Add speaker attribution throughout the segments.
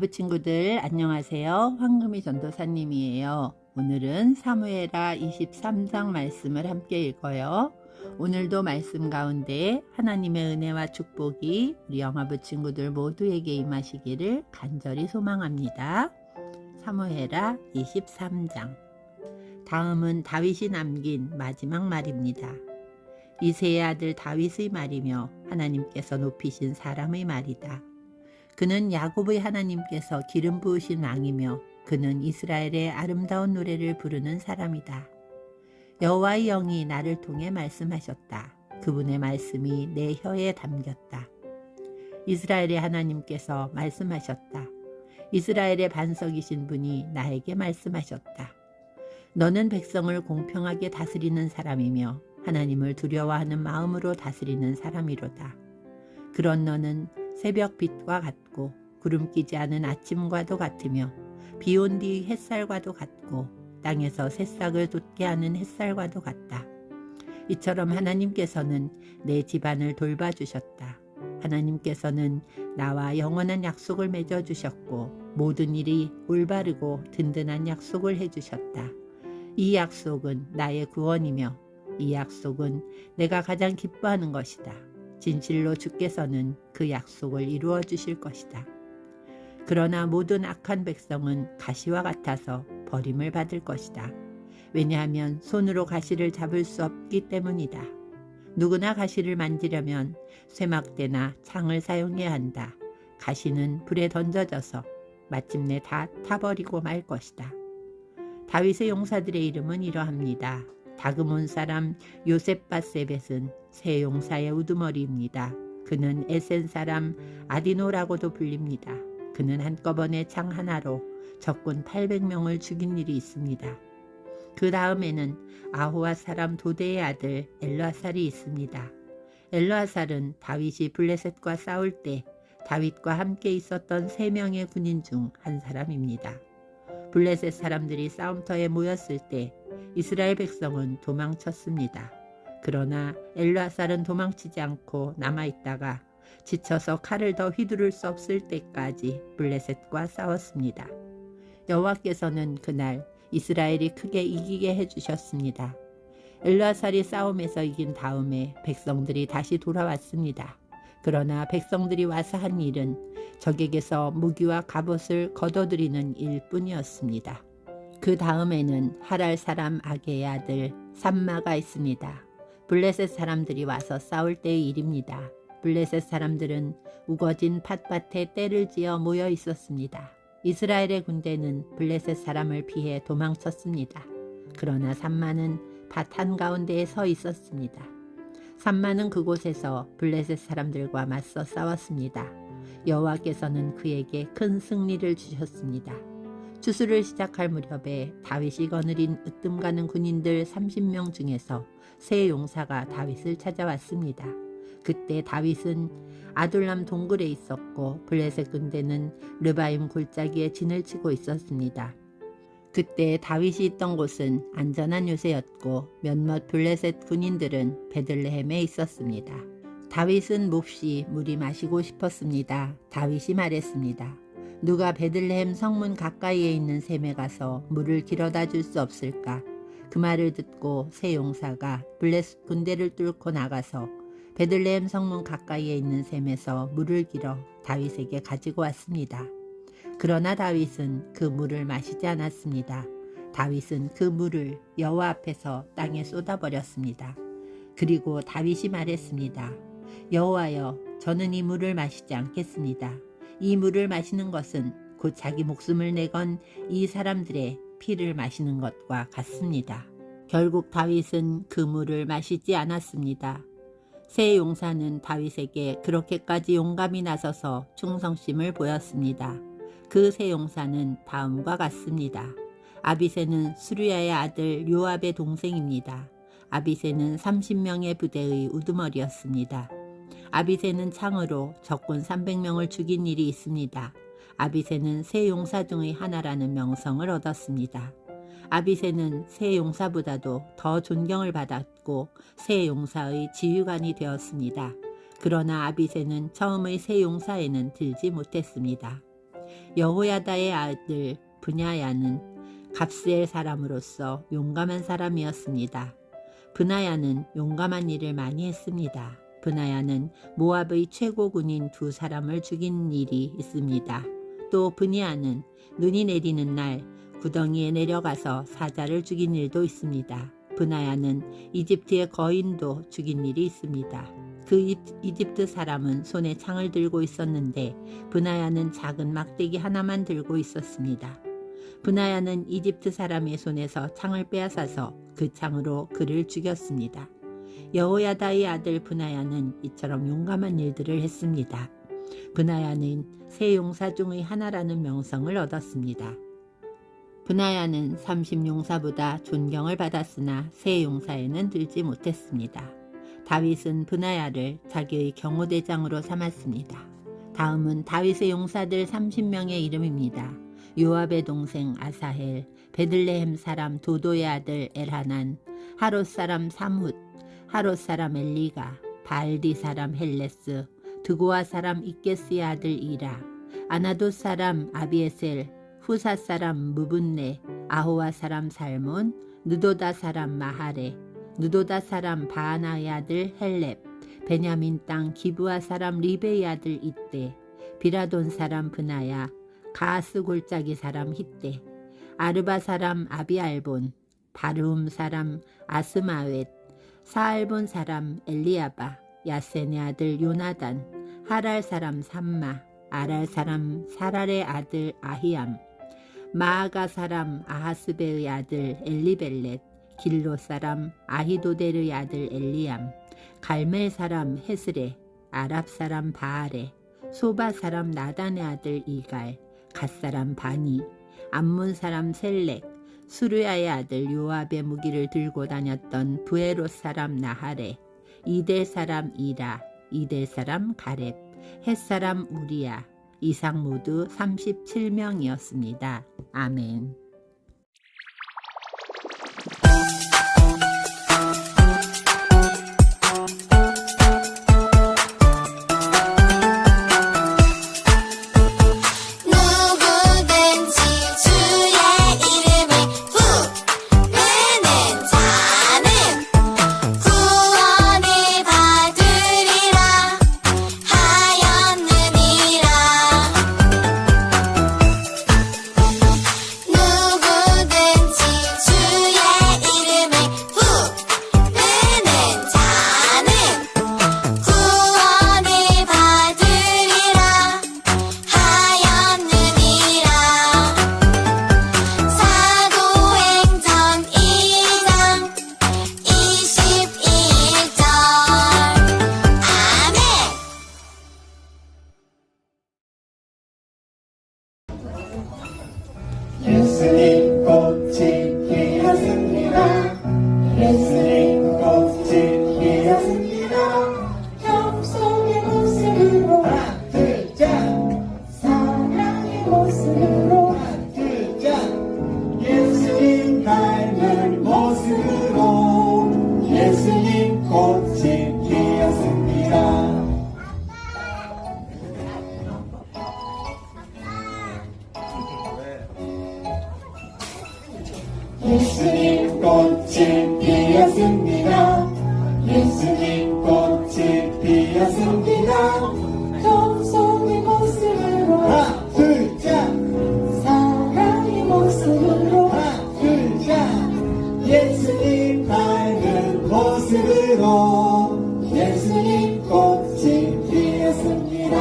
Speaker 1: 영화부 친구들 안녕하세요. 황금이 전도사님이에요. 오늘은 사무에라 23장 말씀을 함께 읽어요. 오늘도 말씀 가운데 하나님의 은혜와 축복이 우리 영화부 친구들 모두에게 임하시기를 간절히 소망합니다. 사무에라 23장 다음은 다윗이 남긴 마지막 말입니다. 이세의 아들 다윗의 말이며 하나님께서 높이신 사람의 말이다. 그는 야곱의 하나님께서 기름 부으신 왕이며 그는 이스라엘의 아름다운 노래를 부르는 사람이다. 여호와의 영이 나를 통해 말씀하셨다. 그분의 말씀이 내 혀에 담겼다. 이스라엘의 하나님께서 말씀하셨다. 이스라엘의 반석이신 분이 나에게 말씀하셨다. 너는 백성을 공평하게 다스리는 사람이며 하나님을 두려워하는 마음으로 다스리는 사람이로다. 그런 너는 새벽 빛과 같고 구름 끼지 않은 아침과도 같으며 비 온 뒤 햇살과도 같고 땅에서 새싹을 돋게 하는 햇살과도 같다. 이처럼 하나님께서는 내 집안을 돌봐주셨다. 하나님께서는 나와 영원한 약속을 맺어주셨고 모든 일이 올바르고 든든한 약속을 해주셨다. 이 약속은 나의 구원이며 이 약속은 내가 가장 기뻐하는 것이다. 진실로 주께서는 그 약속을 이루어 주실 것이다. 그러나 모든 악한 백성은 가시와 같아서 버림을 받을 것이다. 왜냐하면 손으로 가시를 잡을 수 없기 때문이다. 누구나 가시를 만지려면 쇠막대나 창을 사용해야 한다. 가시는 불에 던져져서 마침내 다 타버리고 말 것이다. 다윗의 용사들의 이름은 이러합니다. 다그몬 사람 요셉바세벳은 새 용사의 우두머리입니다. 그는 에센 사람 아디노라고도 불립니다. 그는 한꺼번에 창 하나로 적군 800명을 죽인 일이 있습니다. 그 다음에는 아호와 사람 도대의 아들 엘라살이 있습니다. 엘라살은 다윗이 블레셋과 싸울 때 다윗과 함께 있었던 세 명의 군인 중 한 사람입니다. 블레셋 사람들이 싸움터에 모였을 때 이스라엘 백성은 도망쳤습니다. 그러나 엘라살은 도망치지 않고 남아있다가 지쳐서 칼을 더 휘두를 수 없을 때까지 블레셋과 싸웠습니다. 여호와께서는 그날 이스라엘이 크게 이기게 해주셨습니다. 엘라살이 싸움에서 이긴 다음에 백성들이 다시 돌아왔습니다. 그러나 백성들이 와서 한 일은 적에게서 무기와 갑옷을 거둬들이는 일뿐이었습니다. 그 다음에는 하랄 사람 아게의 아들 삼마가 있습니다. 블레셋 사람들이 와서 싸울 때의 일입니다. 블레셋 사람들은 우거진 팥밭에 떼를 지어 모여 있었습니다. 이스라엘의 군대는 블레셋 사람을 피해 도망쳤습니다. 그러나 삼마는 밭 한가운데에 서 있었습니다. 삼마는 그곳에서 블레셋 사람들과 맞서 싸웠습니다. 여호와께서는 그에게 큰 승리를 주셨습니다. 주수를 시작할 무렵에 다윗이 거느린 으뜸 가는 군인들 30명 중에서 세 용사가 다윗을 찾아왔습니다. 그때 다윗은 아둘람 동굴에 있었고 블레셋 군대는 르바임 골짜기에 진을 치고 있었습니다. 그때 다윗이 있던 곳은 안전한 요새였고 몇몇 블레셋 군인들은 베들레헴에 있었습니다. 다윗은 몹시 물이 마시고 싶었습니다. 다윗이 말했습니다. 누가 베들레헴 성문 가까이에 있는 샘에 가서 물을 길어다 줄 수 없을까? 그 말을 듣고 세 용사가 블레셋 군대를 뚫고 나가서 베들레헴 성문 가까이에 있는 샘에서 물을 길어 다윗에게 가지고 왔습니다. 그러나 다윗은 그 물을 마시지 않았습니다. 다윗은 그 물을 여호와 앞에서 땅에 쏟아버렸습니다. 그리고 다윗이 말했습니다. 여호와여, 저는 이 물을 마시지 않겠습니다. 이 물을 마시는 것은 곧 자기 목숨을 내건 이 사람들의 피를 마시는 것과 같습니다. 결국 다윗은 그 물을 마시지 않았습니다. 세 용사는 다윗에게 그렇게까지 용감히 나서서 충성심을 보였습니다. 그세 용사는 다음과 같습니다. 아비세는 수리아의 아들 요압의 동생입니다. 아비세는 30명의 부대의 우두머리였습니다. 아비세는 창으로 적군 300명을 죽인 일이 있습니다. 아비세는 세 용사 중의 하나라는 명성을 얻었습니다. 아비세는 세 용사보다도 더 존경을 받았고 세 용사의 지휘관이 되었습니다. 그러나 아비세는 처음의 세 용사에는 들지 못했습니다. 여호야다의 아들 분야야는 갑스엘 사람으로서 용감한 사람이었습니다. 분하야는 용감한 일을 많이 했습니다. 분하야는 모압의 최고 군인 두 사람을 죽인 일이 있습니다. 또 분야는 눈이 내리는 날 구덩이에 내려가서 사자를 죽인 일도 있습니다. 분하야는 이집트의 거인도 죽인 일이 있습니다. 그 이- 이집트 사람은 손에 창을 들고 있었는데 분하야는 작은 막대기 하나만 들고 있었습니다. 분하야는 이집트 사람의 손에서 창을 빼앗아서 그 창으로 그를 죽였습니다. 여호야다의 아들 분하야는 이처럼 용감한 일들을 했습니다. 분하야는 세 용사 중의 하나라는 명성을 얻었습니다. 분하야는 30용사보다 존경을 받았으나 세 용사에는 들지 못했습니다. 다윗은 분하야를 자기의 경호대장으로 삼았습니다. 다음은 다윗의 용사들 30명의 이름입니다. 요압의 동생 아사헬, 베들레헴 사람 도도의 아들 엘하난, 하롯 사람 삼훗, 하롯 사람 엘리가, 발디 사람 헬레스, 드고아 사람 이게스의 아들 이라, 아나도 사람 아비에셀, 후사 사람 무분네, 아호와 사람 살몬, 느도다 사람 마하레, 느도다 사람 바하나의 아들 헬렙, 베냐민 땅 기브아 사람 리베의 아들 이때, 비라돈 사람 브나야, 가스 골짜기 사람 히때, 아르바 사람 아비알본, 바르움 사람 아스마웻, 사알본 사람 엘리아바, 야센의 아들 요나단, 하랄 사람 삼마, 아랄 사람 사랄의 아들 아히암, 마아가 사람 아하스베의 아들 엘리벨렛, 길로 사람 아히도델의 아들 엘리암, 갈멜 사람 헤스레, 아랍 사람 바알레, 소바 사람 나단의 아들 이갈, 갓 사람 바니, 암문 사람 셀렉, 수르야의 아들 요압의 무기를 들고 다녔던 부에로 사람 나하레, 이델 사람 이라, 이델 사람 가렙, 헷 사람 우리야, 이상 모두 37명이었습니다. 아멘.
Speaker 2: 예수님 꽃이 피었습니다. 예수님 피었습니다.
Speaker 3: 평소의 모습으로
Speaker 2: 하나, 둘!
Speaker 3: 사랑의 모습으로
Speaker 2: 하나, 둘! 예수님 닮은 모습으로 예수님 꽃이 피었습니다.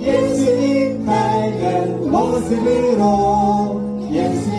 Speaker 2: 예수님 닮은 모습으로 예수님